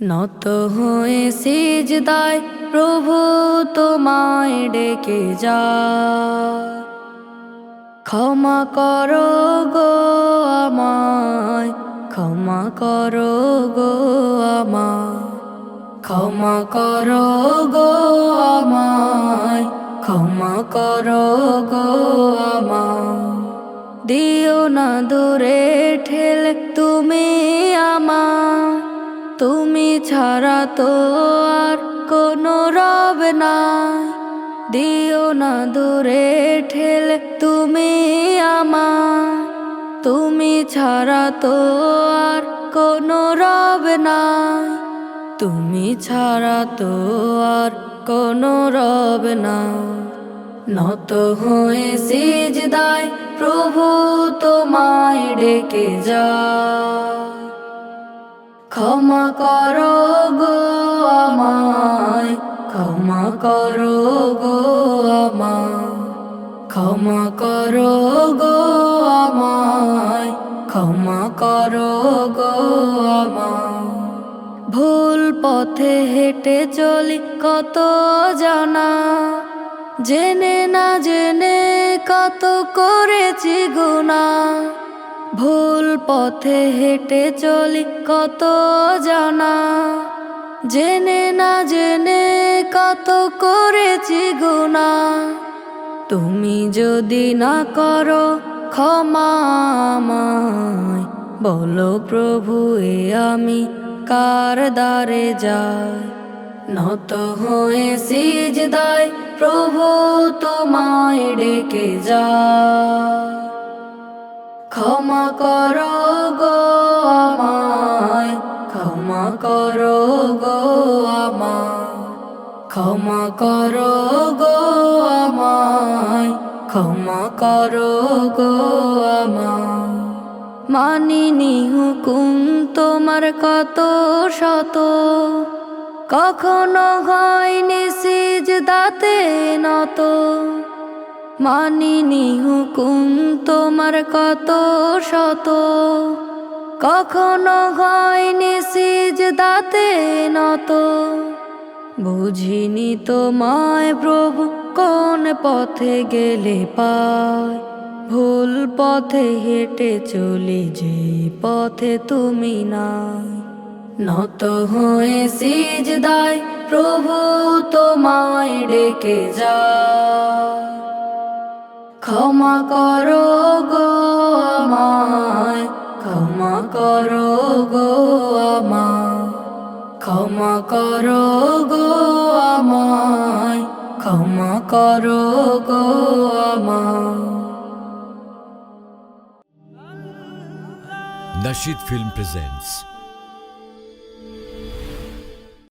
নত হয়ে সিজদায় প্রভু তোমায় ডেকে যা। ক্ষমা করো গো আমায়, ক্ষমা করো গো আমায়, ক্ষমা করো গো আমায়, ক্ষমা করো গো আমায়। দিও না দূরে ঠেলে তুমি তুমি ছাড়া তো আর কোনো রব নাই। দিও না দূরে ঠেলে, তুমি আমার। তুমি ছাড়া তো আর কোনো রব নাই। তুমি ছাড়া তো আর কোনো রব না নত হয়ে সিজদায় প্রভু তোমায় ডেকে যা। ক্ষমা করো গো আমায়, ক্ষমা করো গো আমায়, ক্ষমা করো গো আমায়, ক্ষমা করো গো আমায়। ভুল পথে হেঁটে চলি কত জানা, জেনে না জেনে কত করেছি গুণা ভুল পথে হেঁটে চলি কত জানা। জেনে না জেনে কত করেছি গুণা। তুমি যদি না করো ক্ষমা বলো প্রভু, এ আমি কার দ্বারে যাই? নত হয়ে সিজদায় প্রভু তোমায় ডেকে যা। ক্ষমা কর গো আমায়, ক্ষমা কর গো আমায়, ক্ষমা কর গো আমায়, ক্ষমা করো গো আমায়। মানিনি হুকুম তোমার কত শত? কখনো হয়নি সিজ দাতে নত। মানিনি হুকুম তোমার কত শত? কখনো হয়নি সিজ দাতে নত। বুঝিনি তোমায় প্রভু কোন পথে গেলে পায় ভুল পথে হেঁটে চলি যে পথে তুমি নাই। নত হয়ে সিজ দায় প্রভু তোমায় ডেকে যা। ক্ষমা করো গো আমায়, ক্ষমা করো গো আমায়, ক্ষমা করো গো আমায়, ক্ষমা করো গো আমায়। Nashid Film presents